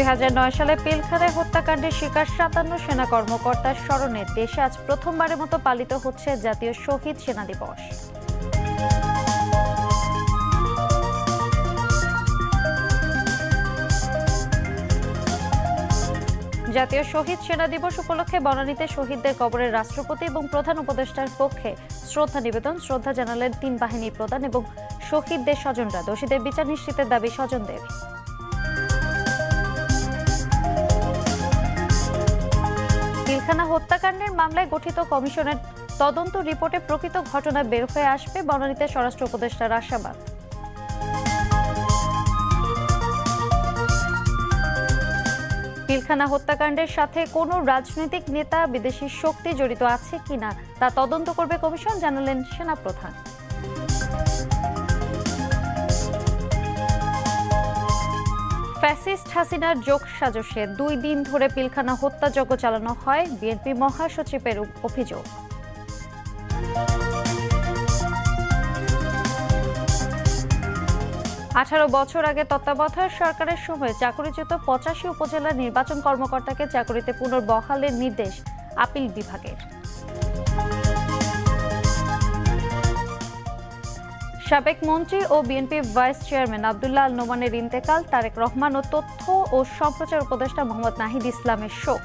দুই সালে পিলখানায় হত্যাকাণ্ডের শিকার সাতান্ন সেনা কর্মকর্তার স্মরণে দেশে আজ প্রথমবারের মতো পালিত হচ্ছে জাতীয় শহীদ সেনা দিবস। জাতীয় শহীদ সেনা দিবস উপলক্ষে বনানীতে শহীদদের কবরে রাষ্ট্রপতি এবং প্রধান উপদেষ্টার পক্ষে শ্রদ্ধা নিবেদন, শ্রদ্ধা জানালেন তিন বাহিনী প্রধান এবং শহীদদের স্বজনরা। দোষীদের বিচার নিশ্চিতের দাবি স্বজনদের। পিলখানা হত্যাকাণ্ডের মামলায় গঠিত কমিশনের তদন্ত রিপোর্টে প্রকৃত ঘটনা বের হয়ে আসবে বনানীতে স্বরাষ্ট্র উপদেষ্টার আশাবাদ পিলখানা হত্যাকাণ্ডের সাথে কোন রাজনৈতিক নেতা বিদেশি শক্তি জড়িত আছে কিনা তা তদন্ত করবে কমিশন, জানালেন সেনাপ্রধান। ফ্যাসিস্ট হাসিনার যোগ সাজসে। দুই দিন ধরে পিলখানা হত্যাযজ্ঞ চালানো হয় বিএনপি মহাসচিবের অভিযোগ। আঠারো বছর আগে তত্ত্বাবধায়ক সরকারের সময় চাকরিচ্যুত পঁচাশি উপজেলার নির্বাচন কর্মকর্তাকে চাকরিতে পুনর্বহালের নির্দেশ আপিল বিভাগের। সাবেক মন্ত্রী ও BNP vice chairman Abdullah Al নোমানের ইন্তেকাল, তারেক রহমান ও তথ্য ও সম্প্রচার উপদেষ্টা মোহাম্মদ নাহিদ ইসলামের শোক।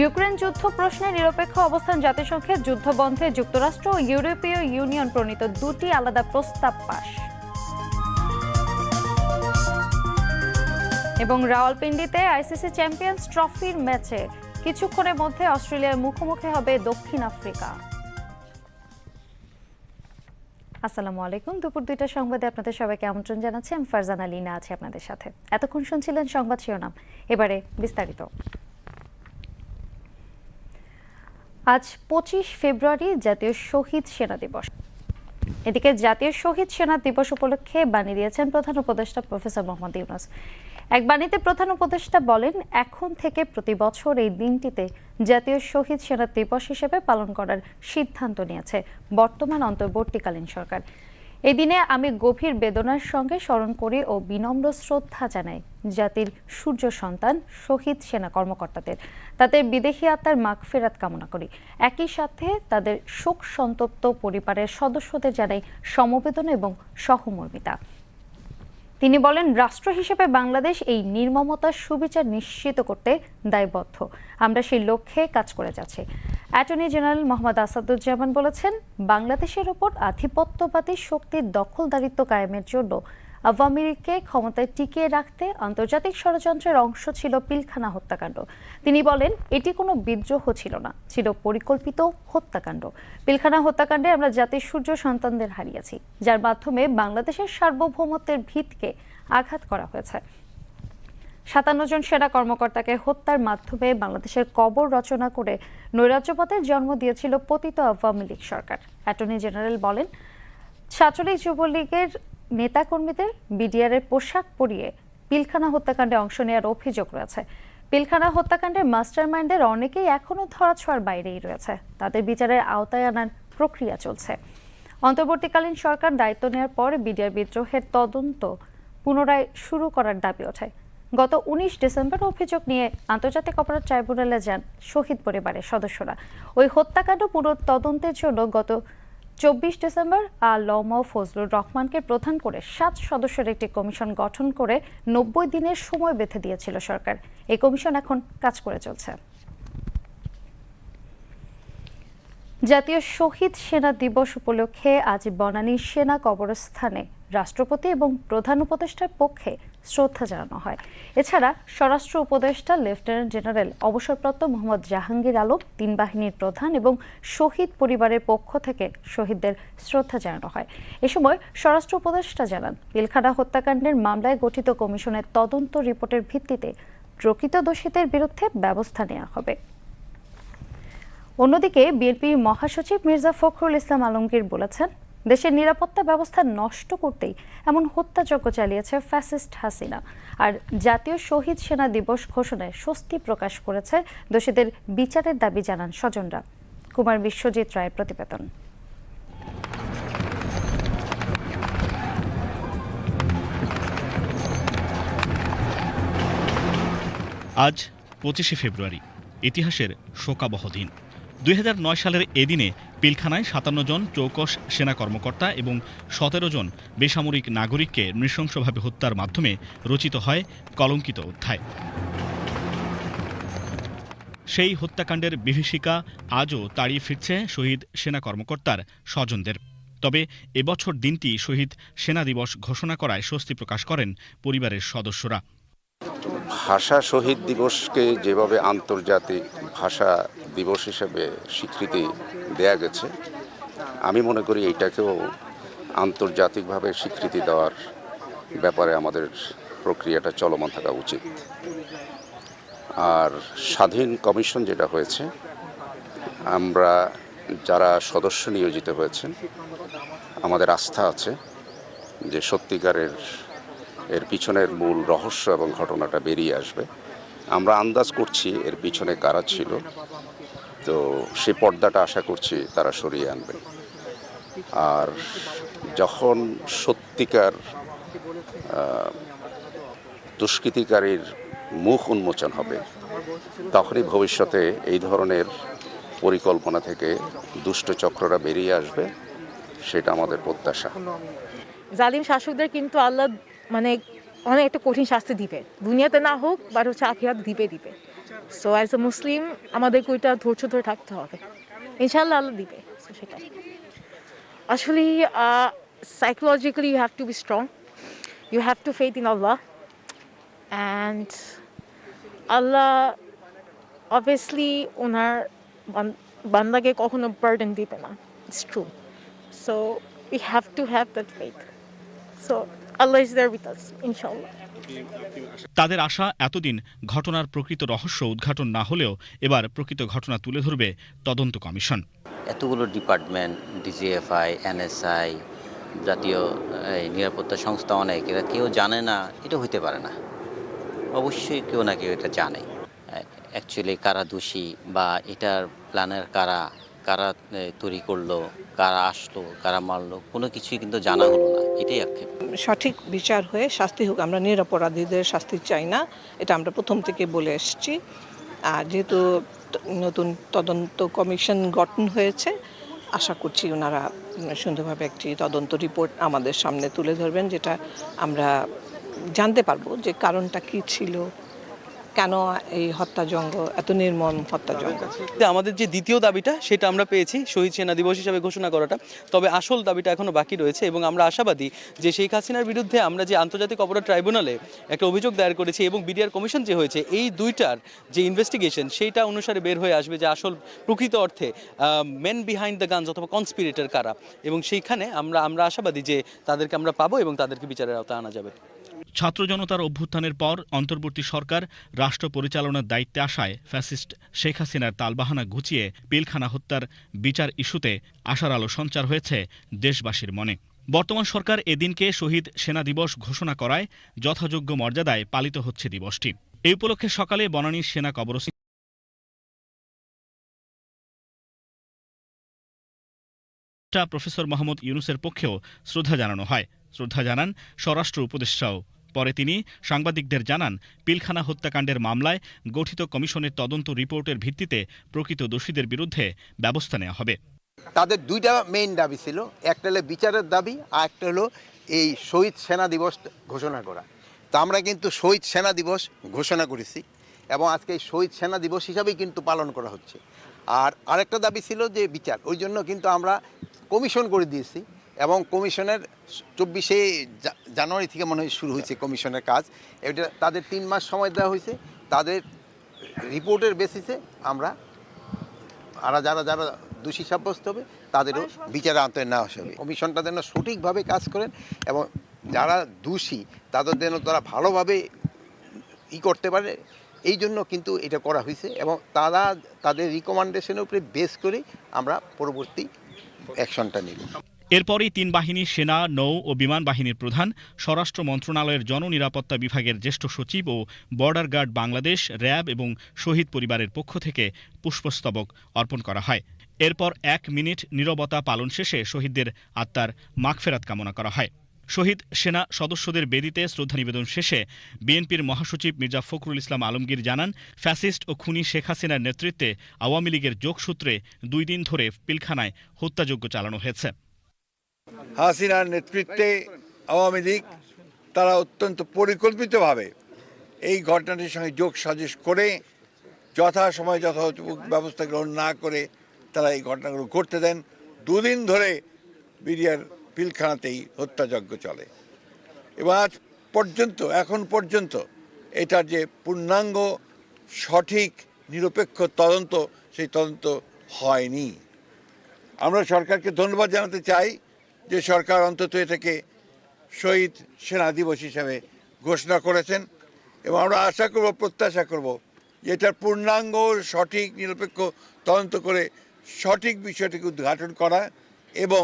ইউক্রেন যুদ্ধ প্রশ্নে নিরপেক্ষ অবস্থান জাতিসংঘের যুদ্ধবন্ধে যুক্তরাষ্ট্র ও ইউরোপীয় ইউনিয়ন প্রণীত দুটি আলাদা প্রস্তাব পাশ এবং রাওয়ালপিন্ডিতে আইসিসি চ্যাম্পিয়ন্স ট্রফির ম্যাচে কিছুক্ষণের মধ্যে অস্ট্রেলিয়ার মুখোমুখি হবে দক্ষিণ আফ্রিকা। আসসালামু আলাইকুম। দুপুর দুইটা সংবাদে আপনাদের সবাইকে আমন্ত্রণ জানাচ্ছি। আমি ফারজানা লিনা আছি আপনাদের সাথে। এতক্ষণ শুনছিলেন সংবাদ শিরোনাম। এবারে বিস্তারিত। আজ পঁচিশ ফেব্রুয়ারি, জাতীয় শহীদ সেনা দিবস। এদিকে জাতীয় শহীদ সেনা দিবস উপলক্ষে বানিয়ে দিয়েছেন প্রধান উপদেষ্টা প্রফেসর মোহাম্মদ ইউনুস। এক বাণীতে প্রধান উপদেষ্টা বলেন, এখন থেকে প্রতি বছর এই দিনটিতে জাতীয় শহীদ সেনা দিবস হিসেবে পালন করার সিদ্ধান্ত নিয়েছে বর্তমান অন্তর্বর্তীকালীন সরকার। এই দিনে আমি গভীর বেদনার সঙ্গে স্মরণ করি ও বিনম্র শ্রদ্ধা জানাই জাতির সূর্য সন্তান শহীদ সেনা কর্মকর্তাদের। তাদের বিদেশি আত্মার মাগফেরাত কামনা করি। একই সাথে তাদের শোক সন্তপ্ত পরিবারের সদস্যদের জানাই সমবেদনা এবং সহমর্মিতা। তিনি বলেন, রাষ্ট্র হিসেবে বাংলাদেশ এই নির্মমতার সুবিচার নিশ্চিত করতে দায়বদ্ধ। আমরা সেই লক্ষ্যে কাজ করে যাচ্ছি। অ্যাটর্নি জেনারেল মোহাম্মদ আসাদুজ্জামান বলেছেন, বাংলাদেশের ওপর আধিপত্যবাদী শক্তির দখলদারিত্ব কায়েমের জন্য আওয়ামী লীগকে ক্ষমতায় টিকিয়ে রাখতে আন্তর্জাতিক ষড়যন্ত্রের অংশ ছিল পিলখানা হত্যাকাণ্ড। তিনি বলেন, এটি কোনো বিদ্রোহ ছিল না, ছিল পরিকল্পিত হত্যাকাণ্ড। পিলখানা হত্যাকাণ্ডে আমরা জাতির সূর্য সন্তানদের হারিয়েছি, যার মাধ্যমে বাংলাদেশের সার্বভৌমত্বের ভিতকে আঘাত করা হয়েছে। সাতান্ন জন সেনা কর্মকর্তাকে হত্যার মাধ্যমে বাংলাদেশের কবর রচনা করে নৈরাজ্যপথের জন্ম দিয়েছিল পতিত আওয়ামী লীগ সরকার। অ্যাটর্নি জেনারেল বলেন ছাত্রলীগ যুবলীগের নেতাকর্মীদের বিডিআরের পোশাক পরিয়ে পিলখানা হত্যাকাণ্ডে অংশ নেওয়ার অভিযোগ রয়েছে। পিলখানা হত্যাকাণ্ডের মাস্টার মাইন্ডের অনেকেই এখনও ধরাছোঁয়ার বাইরেই রয়েছে। তাদের বিচারের আওতায় আনার প্রক্রিয়া চলছে। অন্তর্বর্তীকালীন সরকার দায়িত্ব নেওয়ার পর বিডিআর বিদ্রোহের তদন্ত পুনরায় শুরু করার দাবি ওঠে। গত উনিশ ডিসেম্বর অভিযোগ নিয়ে আন্তর্জাতিক অপরাধ ট্রাইব্যুনালে যান শহীদ পরিবারের সদস্যরা। ওই হত্যাকাণ্ড পুরো তদন্তের জন্য গত চব্বিশ ডিসেম্বর আলমা ফজলুর রহমানকে প্রধান করে সাত সদস্যের একটি কমিশন গঠন করে নব্বই দিনের সময় বেঁধে দিয়েছিল সরকার। এই কমিশন এখন কাজ করে চলছে। জাতীয় শহীদ সেনা দিবস উপলক্ষে আজ বনানী সেনা কবরস্থানে রাষ্ট্রপতি এবং প্রধান উপদেষ্টার পক্ষে শ্রদ্ধা জানানো হয়। এছাড়া স্বরাষ্ট্র উপদেষ্টা, লেফটেন্যান্ট জেনারেল অবসরপ্রাপ্ত মোহাম্মদ জাহাঙ্গীর আলম তিন বাহিনীর প্রধান এবং শহীদ পরিবারের পক্ষ থেকে শহীদদের শ্রদ্ধা জানানো হয়। এ সময় স্বরাষ্ট্র উপদেষ্টা জানান পিলখানা হত্যাকাণ্ডের মামলায় গঠিত কমিশনের তদন্ত রিপোর্টের ভিত্তিতে প্রকৃত দোষীদের বিরুদ্ধে ব্যবস্থা নেওয়া হবে। অন্যদিকে বিএনপির মহাসচিব মির্জা ফখরুল ইসলাম আলমগীর বলেছেন দেশের নিরাপত্তা ব্যবস্থা নষ্ট করতেই এমন হত্যাযজ্ঞ চালিয়েছে ফ্যাসিস্ট হাসিনা। আর জাতীয় শহীদ সেনা দিবস ঘোষণায় স্বস্তি প্রকাশ করেছে দোষীদের বিচারের দাবি জানান স্বজনরা। কুমার বিশ্বজিৎ রায়ের প্রতিবেদন। আজ পঁচিশে ফেব্রুয়ারি, ইতিহাসের শোকাবহ দিন। দুই হাজার নয় সালের এদিনে পিলখানায় সাতান্ন জন চৌকশ সেনা কর্মকর্তা এবং সতেরো জন বেসামরিক নাগরিককে নৃশংসভাবে হত্যার মাধ্যমে রচিত হয় কলঙ্কিত অধ্যায়। সেই হত্যাকাণ্ডের বিভীষিকা আজও তাড়িয়ে ফিরছে শহীদ সেনা কর্মকর্তার স্বজনদের। তবে এবছর দিনটি শহীদ সেনা দিবস ঘোষণা করায় স্বস্তি প্রকাশ করেন পরিবারের সদস্যরা। ভাষা শহীদ দিবসকে যেভাবে আন্তর্জাতিক ভাষা দিবস হিসেবে স্বীকৃতি দেয়া গেছে। আমি মনে করি এইটাকেও আন্তর্জাতিকভাবে স্বীকৃতি দেওয়ার ব্যাপারে আমাদের প্রক্রিয়াটা চলমান থাকা উচিত। আর স্বাধীন কমিশন যেটা হয়েছে, আমরা যারা সদস্য নিয়োজিত হয়েছেন, আমাদের আস্থা আছে যে সত্যিকারের এর পিছনের মূল রহস্য এবং ঘটনাটা বেরিয়ে আসবে। আমরা আন্দাজ করছি এর পিছনে কারা ছিল তো সে পর্দাটা আশা করছি তারা সরিয়ে আনবে। আর যখন সত্যিকার দুষ্কৃতিকারীর মুখ উন্মোচন হবে, তখনই ভবিষ্যতে এই ধরনের পরিকল্পনা থেকে দুষ্ট চক্ররা বেরিয়ে আসবে, সেটা আমাদের প্রত্যাশা। জালিম শাসকদের কিন্তু আল্লাহ মানে অনেক একটা কঠিন শাস্তি দিবে। দুনিয়াতে না হোক বা হচ্ছে আখিরাত দিবে দিবে। সো অ্যাজ এ মুসলিম আমাদেরকে ওইটা ধৈর্য ধরে থাকতে হবে। ইনশাল্লাহ আল্লাহ দিবে। সেটাই। আসলে psychologically you have to be strong you have to faith in Allah and Allah obviously ওনার বান্দাকে কখনো বার্ডেন দিবে না। It's true So we have to have that faith. So Allah is there with us, inshallah. তাদের আশা এতদিন ঘটনার প্রকৃত রহস্য উদ্ঘাটন না হলেও এবার প্রকৃত ঘটনা তুলে ধরবে তদন্ত কমিশন। এতগুলো ডিপার্টমেন্ট, ডিজিএফআই, এনএসআই, জাতীয় নিরাপত্তা সংস্থা অনেক, এরা কেউ জানে না, এটা হইতে পারে না। অবশ্যই কেউ না কেউ এটা জানে। অ্যাকচুয়ালি কারা দোষী বা এটার প্ল্যানের কারা কারা তৈরি করল কারা আসলো, কারা মারলো, কোনো কিছুই কিন্তু জানা হলো না, এটাই আক্ষেপ। সঠিক বিচার হয়ে শাস্তি হোক, আমরা নিরপরাধীদের শাস্তি চাই না, এটা আমরা প্রথম থেকে বলে এসেছি। আর যেহেতু নতুন তদন্ত কমিশন গঠন হয়েছে, আশা করছি ওনারা সুন্দরভাবে একটি তদন্ত রিপোর্ট আমাদের সামনে তুলে ধরবেন, যেটা আমরা জানতে পারব যে কারণটা কি ছিল। কেন এই হত্যাযজ্ঞ এত নির্মম হত্যাযজ্ঞ আমাদের যে দ্বিতীয় দাবিটা, সেটা আমরা পেয়েছি শহীদ সেনা দিবস হিসাবে ঘোষণা করাটা। তবে আসল দাবিটা এখনও বাকি রয়েছে এবং আমরা আশাবাদী যে শেখ হাসিনার বিরুদ্ধে আমরা যে আন্তর্জাতিক অপরাধ ট্রাইব্যুনালে একটা অভিযোগ দায়ের করেছি এবং বিডিআর কমিশন যে হয়েছে, এই দুইটার যে ইনভেস্টিগেশন সেইটা অনুসারে বের হয়ে আসবে যে আসল প্রকৃত অর্থে মেন বিহাইন্ড দ্য গানস অথবা কনস্পিরেটর কারা। এবং সেইখানে আমরা আমরা আশাবাদী যে তাদেরকে আমরা পাবো এবং তাদেরকে বিচারের আওতায় আনা যাবে। ছাত্র জনতার অভ্যুত্থানের পর অন্তর্বর্তী সরকার রাষ্ট্র পরিচালনার দায়িত্বে আসায় ফ্যাসিস্ট শেখ হাসিনার তালবাহানা ঘুচিয়ে পিলখানা হত্যার বিচার ইস্যুতে আশার আলো সঞ্চার হয়েছে দেশবাসীর মনে। বর্তমান সরকার এদিনকে শহীদ সেনা দিবস ঘোষণা করায় যথাযোগ্য মর্যাদায় পালিত হচ্ছে দিবসটি। এই উপলক্ষে সকালে বনানীর সেনা কবরস্থ প্রফেসর মোহাম্মদ ইউনুসের পক্ষেও শ্রদ্ধা জানানো হয়। শ্রদ্ধা জানান স্বরাষ্ট্র উপদেষ্টাও। পরে তিনি সাংবাদিকদের জানান, পিলখানা হত্যাকাণ্ডের মামলায় গঠিত কমিশনের তদন্ত রিপোর্টের ভিত্তিতে প্রকৃত দোষীদের বিরুদ্ধে ব্যবস্থা নেওয়া হবে। তাদের দুইটা মেইন দাবি ছিল, একটা হলো বিচারের দাবি আর একটা হলো এই শহীদ সেনা দিবস ঘোষণা করা। তো আমরা কিন্তু শহীদ সেনা দিবস ঘোষণা করেছি এবং আজকে এই শহীদ সেনা দিবস হিসাবেই কিন্তু পালন করা হচ্ছে। আর আরেকটা দাবি ছিল যে বিচার, ওই জন্য কিন্তু আমরা কমিশন করে দিয়েছি। এবং কমিশনের চব্বিশে জানুয়ারি থেকে মনে হয় শুরু হয়েছে কমিশনের কাজ। এটা তাদের তিন মাস সময় দেওয়া হয়েছে। তাদের রিপোর্টের বেসিসে আমরা আর যারা যারা দোষী সাব্যস্ত হবে তাদেরও বিচারে আনতে নেওয়া হবে। কমিশনটা যেন সঠিকভাবে কাজ করেন এবং যারা দোষী তাদের যেন তারা ভালোভাবে ই করতে পারে এই জন্য কিন্তু এটা করা হয়েছে এবং তারা তাদের রিকমেন্ডেশনের উপরে বেস করে আমরা পরবর্তী অ্যাকশনটা নিব। এরপরই তিন বাহিনী সেনা, নৌ ও বিমান বাহিনীর প্রধান, স্বরাষ্ট্র মন্ত্রণালয়ের জননিরাপত্তা বিভাগের জ্যেষ্ঠ সচিব ও বর্ডার গার্ড বাংলাদেশ, র্যাব এবং শহীদ পরিবারের পক্ষ থেকে পুষ্পস্তবক অর্পণ করা হয়। এরপর এক মিনিট নীরবতা পালন শেষে শহীদদের আত্মার মাগফেরাত কামনা করা হয়। শহীদ সেনা সদস্যদের বেদিতে শ্রদ্ধা নিবেদন শেষে বিএনপির মহাসচিব মির্জা ফখরুল ইসলাম আলমগীর জানান, ফ্যাসিস্ট ও খুনি শেখ হাসিনার নেতৃত্বে আওয়ামী লীগের যোগসূত্রে দুই দিন ধরে পিলখানায় হত্যাযজ্ঞ চালানো হয়েছে। হাসিনার নেতৃত্বে আওয়ামী লীগ তারা অত্যন্ত পরিকল্পিতভাবে এই ঘটনাটির সঙ্গে যোগ সাজেশ করে যথাসময় যথাযথ ব্যবস্থা গ্রহণ না করে তারা এই ঘটনাগুলো ঘটতে দেন। দুদিন ধরে বিডিআর পিলখানাতেই হত্যাযজ্ঞ চলে। এবং আজ পর্যন্ত, এখন পর্যন্ত এটার যে পূর্ণাঙ্গ, সঠিক, নিরপেক্ষ তদন্ত, সেই তদন্ত হয়নি। আমরা সরকারকে ধন্যবাদ জানাতে চাই যে সরকার অন্তত এটাকে শহীদ সেনা দিবস হিসাবে ঘোষণা করেছেন এবং আমরা আশা করব, প্রত্যাশা করব এটার পূর্ণাঙ্গ, সঠিক, নিরপেক্ষ তদন্ত করে সঠিক বিষয়টিকে উদ্ঘাটন করা এবং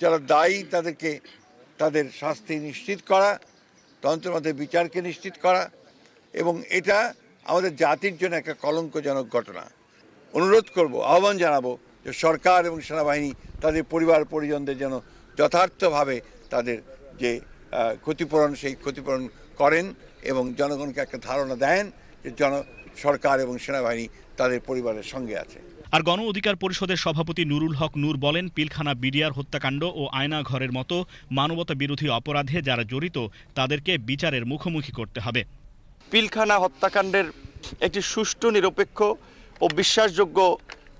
যারা দায়ী তাদেরকে তাদের শাস্তি নিশ্চিত করা, তদন্তের মধ্যে বিচারকে নিশ্চিত করা এবং এটা আমাদের জাতির জন্য একটা কলঙ্কজনক ঘটনা। অনুরোধ করব, আহ্বান জানাব যে সরকার এবং সেনাবাহিনী তাদের পরিবার পরিজনদের যেন যথার্থভাবে তাদের যে ক্ষতিপূরণ সেই ক্ষতিপূরণ করেন এবং জনগণকে একটা ধারণা দেন যে জন সরকার এবং সেনাবাহিনী তাদের পরিবারের সঙ্গে আছে। আর গণ অধিকার পরিষদের সভাপতি নুরুল হক নূর বলেন পিলখানা বিডিআর হত্যাকাণ্ড ও আয়না ঘরের মতো মানবতা বিরোধী অপরাধে যারা জড়িত তাদেরকে বিচারের মুখোমুখি করতে হবে। পিলখানা হত্যাকাণ্ডের একটি সুষ্ঠু নিরপেক্ষ ও বিশ্বাসযোগ্য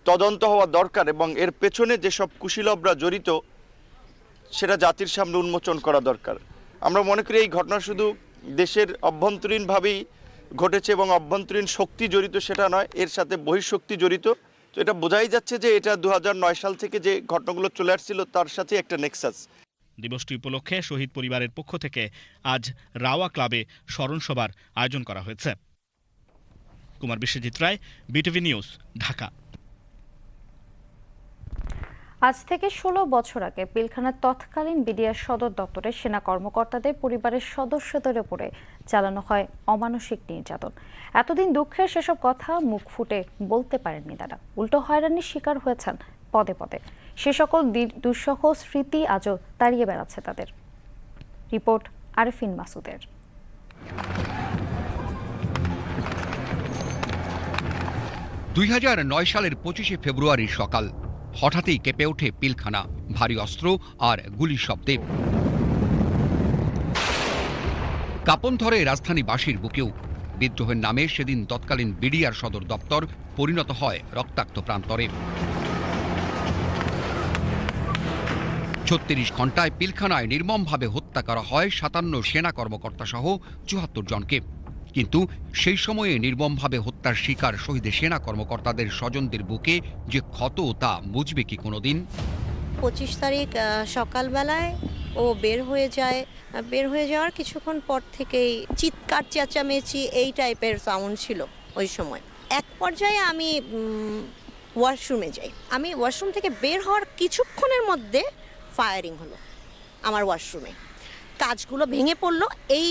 তদন্ত হওয়া দরকার এবং এর পেছনে যেসব কুশীলবরা জড়িত সেটা জাতির সামনে উন্মোচন করা দরকার। আমরা মনে করি এই ঘটনা শুধু দেশের অভ্যন্তরীণভাবেই ঘটেছে এবং অভ্যন্তরীণ শক্তি জড়িত সেটা নয়, এর সাথে বহিঃশক্তি জড়িত। তো এটা বোঝাই যাচ্ছে যে এটা দু হাজার নয় সাল থেকে যে ঘটনাগুলো চলে আসছিল, তার সাথে একটা নেক্সাস দিবসটি উপলক্ষে শহীদ পরিবারের পক্ষ থেকে আজ রাওয়া ক্লাবে স্মরণসভার আয়োজন করা হয়েছে। Kumar Biswajit Roy, BTV news, Dhaka. আজ থেকে ষোলো বছর আগে পিলখানার তৎকালীন বিডিআর সদর দপ্তরে সেনা কর্মকর্তাদের পরিবারের সদস্যদের উপরে চালানো হয় অমানসিক নির্যাতন। এতদিন দুঃখের সেসব কথা মুখ ফুটে বলতে পারেননি তারা। উল্টো হয়রানির শিকার হয়েছেন পদে পদে। সে সকল দুঃসহ স্মৃতি আজও তাড়িয়ে বেড়াচ্ছে তাদের। রিপোর্ট আরফিন মাসুদের। দুই হাজার নয় সালের পঁচিশে ফেব্রুয়ারি সকাল হঠাৎই কেঁপে ওঠে পিলখানা, ভারী অস্ত্র আর গুলির শব্দে। কাপন ধরে রাজধানীবাসীর বুকেও। বিদ্রোহের নামে সেদিন তৎকালীন বিডিআর সদর দপ্তর পরিণত হয় রক্তাক্ত প্রান্তরে। ছত্রিশ ঘন্টায় পিলখানায় নির্মমভাবে হত্যা করা হয় সাতান্ন সেনা কর্মকর্তা সহ চুয়াত্তর জনকে। কিন্তু সেই সময়ে নির্মমভাবে হত্যার শিকার শহীদ সেনা কর্মকর্তাদের স্বজনদের বুকে যে ক্ষত তা বুঝবে কি কোনোদিন? পঁচিশ তারিখ সকালবেলায় ও বের হয়ে যায়। বের হয়ে যাওয়ার কিছুক্ষণ পর থেকেই চিৎকার, চেঁচামেচি এই টাইপের সাউন্ড ছিল ওই সময়। এক পর্যায়ে আমি ওয়াশরুমে যাই। আমি ওয়াশরুম থেকে বের হওয়ার কিছুক্ষণের মধ্যে ফায়ারিং হলো আমার ওয়াশরুমে কাজগুলো ভেঙে পড়ল। এই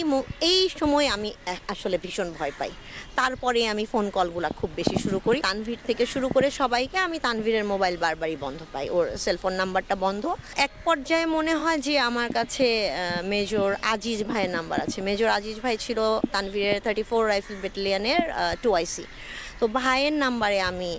এই সময় আমি আসলে ভীষণ ভয় পাই। তারপরে আমি ফোন কলগুলো খুব বেশি শুরু করি। তানভীর থেকে শুরু করে সবাইকে আমি তানভীরের মোবাইল বারবারই বন্ধ পাই। ওর সেলফোন নাম্বারটা বন্ধ। এক পর্যায়ে মনে হয় যে আমার কাছে মেজর আজিজ ভাইয়ের নাম্বার আছে। মেজর আজিজ ভাই ছিল তানভীরের থার্টি ফোর রাইফেল ব্যাটালিয়নের টু আইসি তো ভাইয়ের নাম্বারে আমি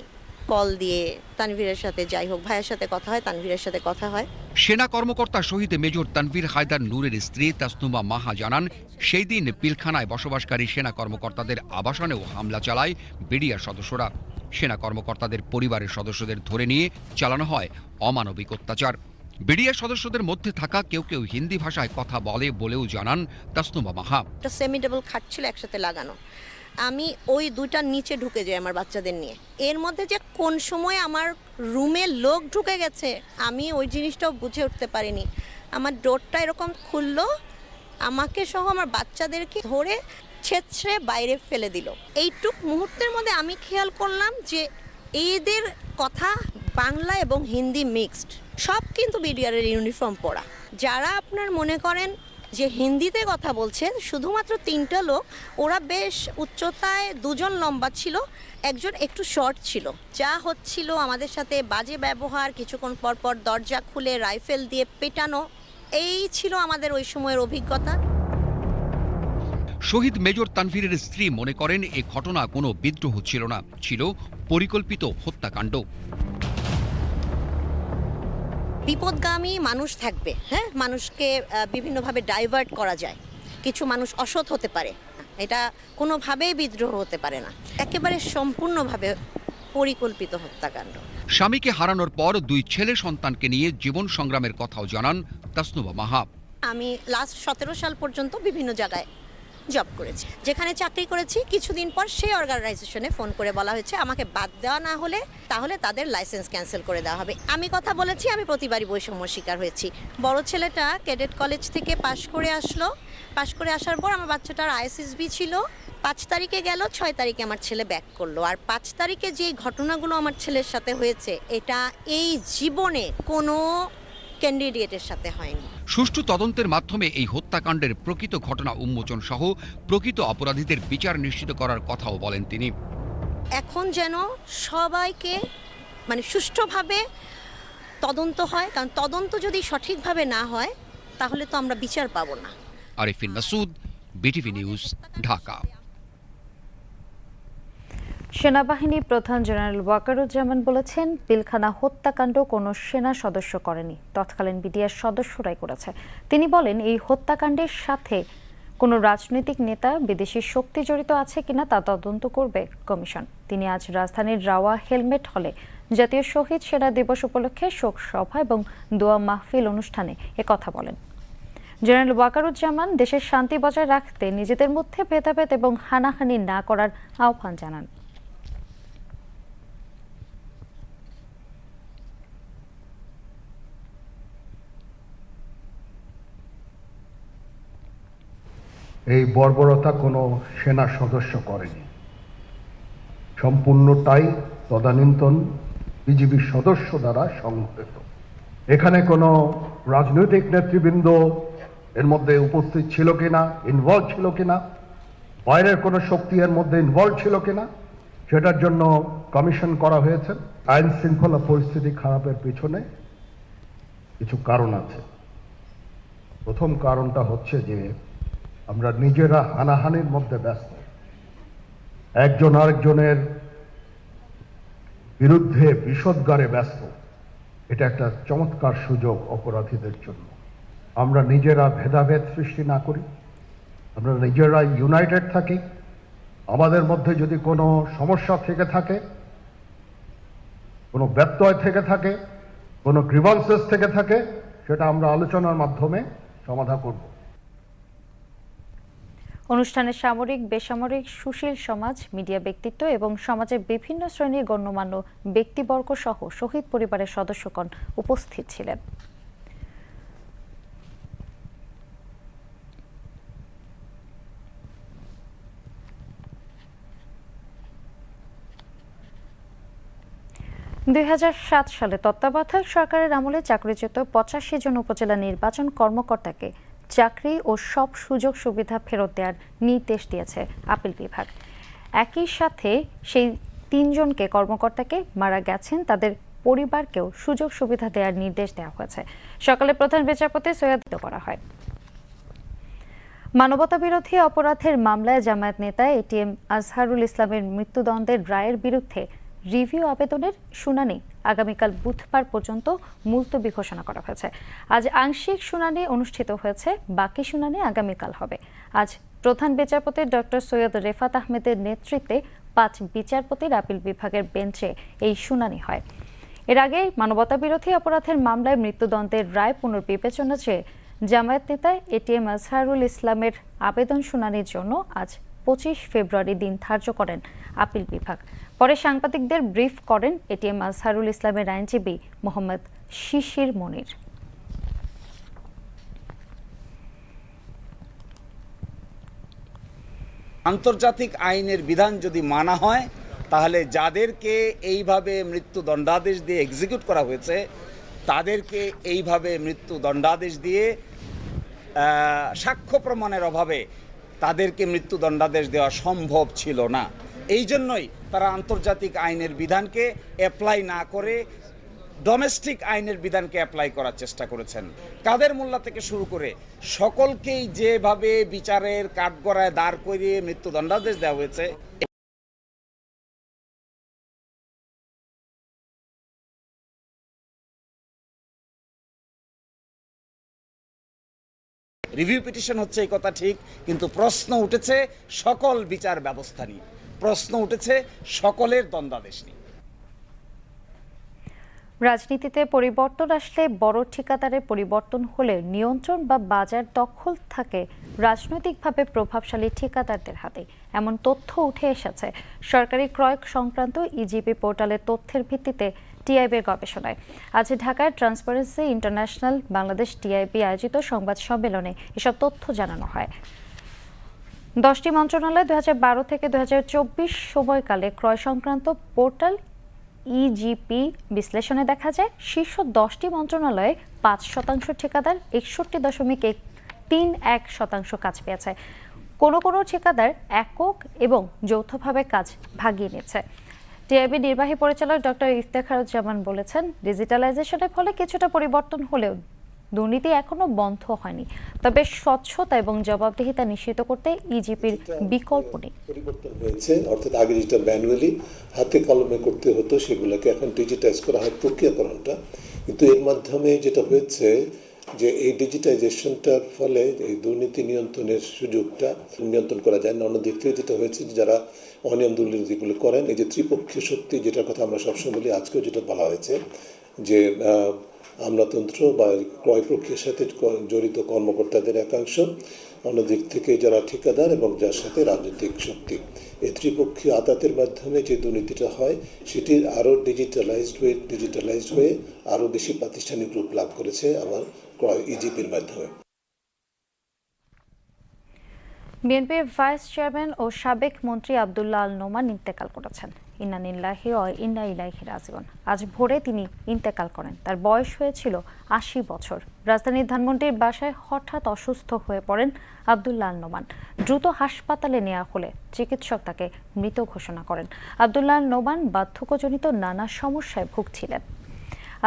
কল দিয়ে তানভীরের সাথে যাই হোক ভাইয়ের সাথে কথা হয় তানভীরের সাথে কথা হয়। সেনা কর্মকর্তা শহীদ মেজর তানভীর হায়দার নূরের স্ত্রী তাসনুমা মাহা জানান সেই দিন পিলখানায় বসবাসকারী সেনা কর্মকর্তাদের আবাসনেও হামলা চালায় বিডিআর সদস্যরা। সেনা কর্মকর্তাদের পরিবারের সদস্যদের ধরে নিয়ে চালানো হয় অমানবিক অত্যাচার। বিডিআর সদস্যদের মধ্যে থাকা কেউ কেউ হিন্দি ভাষায় কথা বলে বলেও জানান তাসনুমা মাহা। একটা সেমি ডাবল খাট ছিল একসাথে লাগানো। আমি ওই দুইটার নিচে ঢুকে যাই আমার বাচ্চাদের নিয়ে। এর মধ্যে যে কোন সময় আমার রুমে লোক ঢুকে গেছে, আমি ওই জিনিসটাও বুঝে উঠতে পারিনি। আমার ডোরটা এরকম খুললো, আমাকে সহ আমার বাচ্চাদেরকে ধরে ছেঁচড়ে বাইরে ফেলে দিল। এইটুক মুহূর্তের মধ্যে আমি খেয়াল করলাম যে এদের কথা বাংলা এবং হিন্দি মিক্সড। সব কিন্তু বিডিআরের ইউনিফর্ম পরা। যারা আপনার মনে করেন যে হিন্দিতে কথা বলছে শুধুমাত্র তিনটা লোক, ওরা বেশ উচ্চতায় দুজন লম্বা ছিল, একজন একটু শর্ট ছিল। যা হচ্ছিল আমাদের সাথে বাজে ব্যবহার, কিছুক্ষণ পর পর দরজা খুলে রাইফেল দিয়ে পেটানো, এই ছিল আমাদের ওই সময়ের অভিজ্ঞতা। শহীদ মেজর তানভীরের স্ত্রী মনে করেন, এ ঘটনা কোনো বিদ্রোহ ছিল না, ছিল পরিকল্পিত হত্যাকাণ্ড। বিপদগামী মানুষ থাকবে হ্যাঁ? মানুষকে বিভিন্নভাবে ডাইভার্ট করা যায়। কিছু মানুষ অসৎ হতে পারে। এটা কোনোভাবেই বিদ্রোহ হতে পারে না। একেবারে সম্পূর্ণভাবে পরিকল্পিত হত্যাকাণ্ড। স্বামীকে হারানোর পর দুই ছেলে সন্তানকে নিয়ে জীবন সংগ্রামের কথাও জানান তাসনুবা মাহাব। আমি লাস্ট সতেরো সাল পর্যন্ত বিভিন্ন জায়গায় জব করেছি। যেখানে চাকরি করেছি, কিছুদিন পর সেই অর্গানাইজেশনে ফোন করে বলা হয়েছে, আমাকে বাদ দেওয়া না হলে তাহলে তাদের লাইসেন্স ক্যান্সেল করে দেওয়া হবে। আমি কথা বলেছি, আমি প্রতিবারই বৈষম্য শিকার হয়েছি। বড় ছেলেটা ক্যাডেট কলেজ থেকে পাশ করে আসলো। পাশ করে আসার পর আমার বাচ্চাটার আইএসএসবি ছিল। পাঁচ তারিখে গেল, ছয় তারিখে আমার ছেলে ব্যাক করল। আর পাঁচ তারিখে যে ঘটনাগুলো আমার ছেলের সাথে হয়েছে, এটা এই জীবনে কোনো ক্যান্ডিডেটের সাথে হয়নি। সুষ্ঠু তদন্তের মাধ্যমে এই হত্যাকাণ্ডের প্রকৃত ঘটনা উন্মোচন সহ প্রকৃত অপরাধীদের বিচার নিশ্চিত করার কথাও বলেন তিনি। এখন যেন সবাইকে মানে সুষ্ঠুভাবে তদন্ত হয় কারণ তদন্ত যদি সঠিকভাবে না হয় তাহলে তো আমরা বিচার পাবো না। Arifin Masud BTV news Dhaka. সেনাবাহিনী প্রধান জেনারেল ওয়াকারুজ্জামান বলেছেন, পিলখানা হত্যাকাণ্ড কোনো সেনা সদস্য করেনি। তৎকালীন বিডিআর সদস্যরাই করেছে। তিনি বলেন, এই হত্যাকাণ্ডের সাথে কোনো রাজনৈতিক নেতা বিদেশি শক্তি জড়িত আছে কিনা তা তদন্ত করবে কমিশন। তিনি আজ রাজধানীর রাওয়া হেলমেট হলে জাতীয় শহীদ সেনা দিবস উপলক্ষে শোক সভা এবং দোয়া মাহফিল অনুষ্ঠানে একথা বলেন। জেনারেল ওয়াকারুজ্জামান দেশের শান্তি বজায় রাখতে নিজেদের মধ্যে ভেদাভেদ এবং হানাহানি না করার আহ্বান জানান। এই বর্বরতা কোনো সেনা সদস্য করেনি। সম্পূর্ণটাই তদানীন্তন বিজিবির সদস্য দ্বারা সংঘটিত এখানে কোনো রাজনৈতিক নেতৃবৃন্দ এর মধ্যে উপস্থিত ছিল কিনা ইনভলভ ছিল কিনা, বাইরের কোনো শক্তি এর মধ্যে ইনভলভ ছিল কিনা, সেটার জন্য কমিশন করা হয়েছে। আইন শৃঙ্খলা পরিস্থিতি খারাপের পিছনে কিছু কারণ আছে। প্রথম কারণটা হচ্ছে যে আমরা নিজেরা হানাহানির মধ্যে ব্যস্ত। একজন আরেকজনের বিরুদ্ধে বিষদগারে ব্যস্ত। এটা একটা চমৎকার সুযোগ অপরাধীদের জন্য। আমরা নিজেরা ভেদাভেদ সৃষ্টি না করি। আমরা নিজেরা ইউনাইটেড থাকি। আমাদের মধ্যে যদি কোনো সমস্যা থেকে থাকে, কোনো ব্যত্যয় থেকে থাকে, কোনো গ্রিভান্সেস থেকে থাকে, সেটা আমরা আলোচনার মাধ্যমে সমাধা করব। অনুষ্ঠানে সামরিক, বেসামরিক, সুশীল সমাজ, মিডিয়া ব্যক্তিত্ব এবং সমাজের বিভিন্ন শ্রেণির গণ্যমান্য ব্যক্তিবর্গ সহ শহীদ পরিবারের সদস্যগণ উপস্থিত ছিলেন। দুই হাজার সাত সালে তত্ত্বাবধায়ক সরকারের আমলে চাকরিচ্যুত পঁচাশি জন উপজেলা নির্বাচন কর্মকর্তাকে চাকরি ও সব সুযোগ সুবিধা ফেরত দেওয়ার নির্দেশ দিয়েছে আপিল বিভাগ। একই সাথে সেই তিনজনকে কর্মকর্তাকে মারা গেছেন, তাদের পরিবারকেও সুযোগ সুবিধা দেওয়ার নির্দেশ দেওয়া হয়েছে। সকালে প্রধান বিচারপতি সৈয়দ করা হয় মানবতা বিরোধী অপরাধের মামলায় জামায়াত নেতা এটিএম আজহারুল ইসলামের মৃত্যুদণ্ডের রায়ের বিরুদ্ধে রিভিউ আবেদনের শুনানি আগামীকাল বুধবার পর্যন্ত মুলতবি ঘোষণা করা হয়েছে। আজ আংশিক শুনানি অনুষ্ঠিত হয়েছে, বাকি শুনানি আগামীকাল হবে। আজ প্রধান বিচারপতি ডক্টর সৈয়দ রেফাত আহমেদের নেতৃত্বে পাঁচ বিচারপতির আপিল বিভাগের বেঞ্চে এই শুনানি হয়। এর আগে মানবতা বিরোধী অপরাধের মামলায় মৃত্যুদণ্ডের রায় পুনর্বিবেচনা চেয়ে জামায়াত নেতা এটিএম আজহারুল ইসলামের আবেদন শুনানির জন্য আজ পঁচিশ ফেব্রুয়ারি দিন ধার্য করেন আপিল বিভাগ। পরে সাংবাদিকদের ব্রিফ করেন এটিএম আজহারুল ইসলামের আইনজীবী মোহাম্মদ শিশির মনির। আন্তর্জাতিক আইনের বিধান যদি মানা হয়, তাহলে যাদেরকে এইভাবে মৃত্যু দণ্ডাদেশ দিয়ে এক্সিকিউট করা হয়েছে, তাদেরকে এইভাবে মৃত্যু দণ্ডাদেশ দিয়ে সাক্ষ্য প্রমাণের অভাবে তাদেরকে মৃত্যুদণ্ডাদেশ দেওয়া সম্ভব ছিল না। এই জন্যই তারা আন্তর্জাতিক আইনের বিধানকে অ্যাপ্লাই না করে ডোমেস্টিক আইনের বিধানকে অ্যাপ্লাই করার চেষ্টা করেছেন। কাদের মোল্লা থেকে শুরু করে সকলকেই যেভাবে বিচারের কাঠগড়ায় দাঁড় করিয়ে মৃত্যুদণ্ডাদেশ দেওয়া হয়েছে রিভিউ পিটিশন হচ্ছে এই কথা ঠিক, কিন্তু প্রশ্ন উঠেছে সকল বিচার ব্যবস্থা নিয়ে। প্রশ্ন উঠেছে সকলের দ্বন্দ্বাদেশ নিয়ে। রাজনীতিতে পরিবর্তন আসলে বড় ঠিকাদারের পরিবর্তন হলে নিয়ন্ত্রণ বা বাজার দখল থাকে রাজনৈতিকভাবে প্রভাবশালী ঠিকাদারদের হাতে। এমন তথ্য উঠে এসেছে। সরকারি ক্রয় সংক্রান্ত ইজিপি পোর্টালের তথ্যের ভিত্তিতে টিআইবির গবেষণায়। আজ ঢাকায় ট্রান্সপারেন্সি ইন্টারন্যাশনাল বাংলাদেশ টিআইবি আয়োজিত সংবাদ সম্মেলনে এসব তথ্য জানানো হয়। দশটি মন্ত্রণালয় দু বারো থেকে দু হাজার চব্বিশ সময়কালে ক্রয় সংক্রান্ত পোর্টাল ইজিপি বিশ্লেষণে দেখা যায়, শীর্ষ দশটি মন্ত্রণালয়ে পাঁচ শতাংশ ঠিকাদার একষট্টি দশমিক এক তিন এক শতাংশ কাজ পেয়েছে। কোনো কোনো ঠিকাদার একক এবং যৌথভাবে কাজ ভাগিয়ে নিচ্ছে। টিআইবি নির্বাহী পরিচালক ডক্টর ইফতেখারুজ্জামান বলেছেন ডিজিটালাইজেশনের ফলে কিছুটা পরিবর্তন হলেও দুর্নীতি এখনও বন্ধ হয়নি। তবে স্বচ্ছতা এবং জবাবদিহিতা নিশ্চিত করতে ইজিপির বিকল্প নেই। পরিবর্তন হয়েছে অর্থাৎ আগে যেটা ম্যানুয়ালি হাতে কলমে করতে হতো সেগুলোকে এখন ডিজিটাইজ করা হয় প্রক্রিয়াকরণটা কিন্তু এর মাধ্যমে যেটা হয়েছে যে এই ডিজিটাইজেশনটার ফলে এই দুর্নীতি নিয়ন্ত্রণের সুযোগটা নিয়ন্ত্রণ করা যায় না। অন্যদিক থেকে যেটা হয়েছে যারা অনিয়ম দুর্নীতিগুলো করেন, এই যে ত্রিপক্ষীয় শক্তি যেটার কথা আমরা সবসময় বলি, আজকেও যেটা বলা হয়েছে যে আমলাতন্ত্র বা ক্রয় প্রক্রিয়ার সাথে জড়িত কর্মকর্তাদের একাংশ, অন্যদিক থেকে যারা ঠিকাদার এবং যার সাথে রাজনৈতিক শক্তি। এই ত্রিপক্ষীয় আদাতের মাধ্যমে যে দুর্নীতিটা হয়, সেটি আরও ডিজিটালাইজড হয়ে ডিজিটালাইজড হয়ে আরও বেশি প্রাতিষ্ঠানিক রূপ লাভ করেছে আমার ক্রয় ইজিপির মাধ্যমে। বিএনপির ভাইস চেয়ারম্যান ও সাবেক মন্ত্রী আবদুল্লাহ আল নোমান ইন্তেকাল করেছেন। ইন্নানিল্লাহি ও ইন্না ইলাইহি রাজিউন। আজ ভোরে তিনি ইন্তেকাল করেন। তার বয়স হয়েছিল আশি বছর। রাজধানীর ধানমন্ডির বাসায় হঠাৎ অসুস্থ হয়ে পড়েন আবদুল্লাহ আল নোমান। দ্রুত হাসপাতালে নেওয়া হলে চিকিৎসক তাকে মৃত ঘোষণা করেন। আবদুল্লাহ আল নোমান বার্ধক্যজনিত নানা সমস্যায় ভুগছিলেন।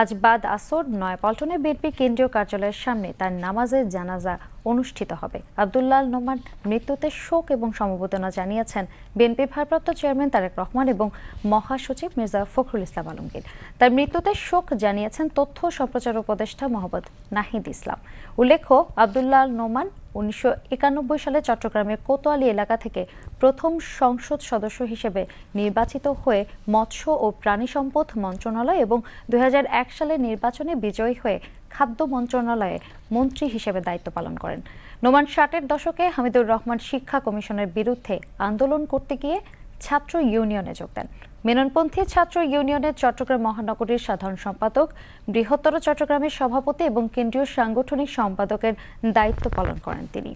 আজ বাদ আসর নয়াপল্টনে বিএনপি কেন্দ্রীয় কার্যালয়ের সামনে তার নামাজের জানাজা অনুষ্ঠিত হবে। আবদুল্লাহ নোমান মৃত্যুতে শোক এবং সমবেদনা জানিয়েছেন বিএনপি ভারপ্রাপ্ত চেয়ারম্যান তারেক রহমান এবং মহাসচিব মির্জা ফখরুল ইসলাম আলমগীর। তার মৃত্যুতে শোক জানিয়েছেন তথ্য সম্প্রচার উপদেষ্টা মোহাম্মদ নাহিদ ইসলাম। উল্লেখ্য, আবদুল্লাহ নোমান উনিশশো একানব্বই সালে চট্টগ্রামের কোতোয়ালি এলাকা থেকে প্রথম সংসদ সদস্য হিসেবে নির্বাচিত হয়ে মৎস্য ও প্রাণী সম্পদ মন্ত্রণালয় এবং দু হাজার এক সালে নির্বাচনে বিজয়ী হয়ে খাদ্য মন্ত্রণালয়ে মন্ত্রী হিসেবে দায়িত্ব পালন করেন। নোমান ষাটের দশকে হামিদুর রহমান শিক্ষা কমিশনের বিরুদ্ধে আন্দোলন করতে গিয়ে ছাত্র ইউনিয়নে যোগ দেন। মেননপন্থী ছাত্র ইউনিয়নের চট্টগ্রাম মহানগরীর সাধারণ সম্পাদক, বৃহত্তর চট্টগ্রামের সভাপতি এবং কেন্দ্রীয় সাংগঠনিক সম্পাদকের দায়িত্ব পালন করেন তিনি।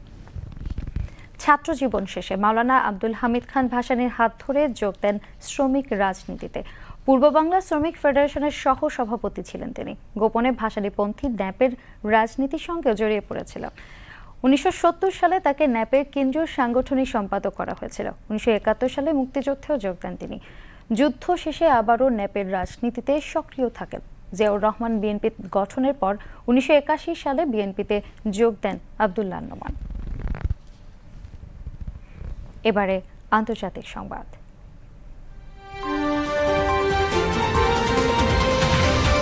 ছাত্র জীবন শেষে মাওলানা আব্দুল হামিদ খান ভাসানীর হাত ধরে যোগ দেন শ্রমিক রাজনীতিতে। পূর্ব বাংলা শ্রমিক ফেডারেশনের সহ সভাপতি ছিলেন তিনি। গোপনে ভাসানীপন্থী ন্যাপের রাজনীতির সঙ্গে জড়িয়ে পড়েছিল। উনিশশো সত্তর সালে তাকে ন্যাপের কেন্দ্রীয় সাংগঠনিক সম্পাদক করা হয়েছিল। উনিশশো একাত্তর সালে মুক্তিযুদ্ধেও যোগ দেন তিনি। যুদ্ধ শেষে আবারও ন্যাপের রাজনীতিতে সক্রিয় থাকেন। জিয়াউর রহমান বিএনপি গঠনের পর উনিশশো একাশি সালে বিএনপিতে যোগ দেন আবদুল্লাহ নোমান এবারে আন্তর্জাতিক সংবাদ।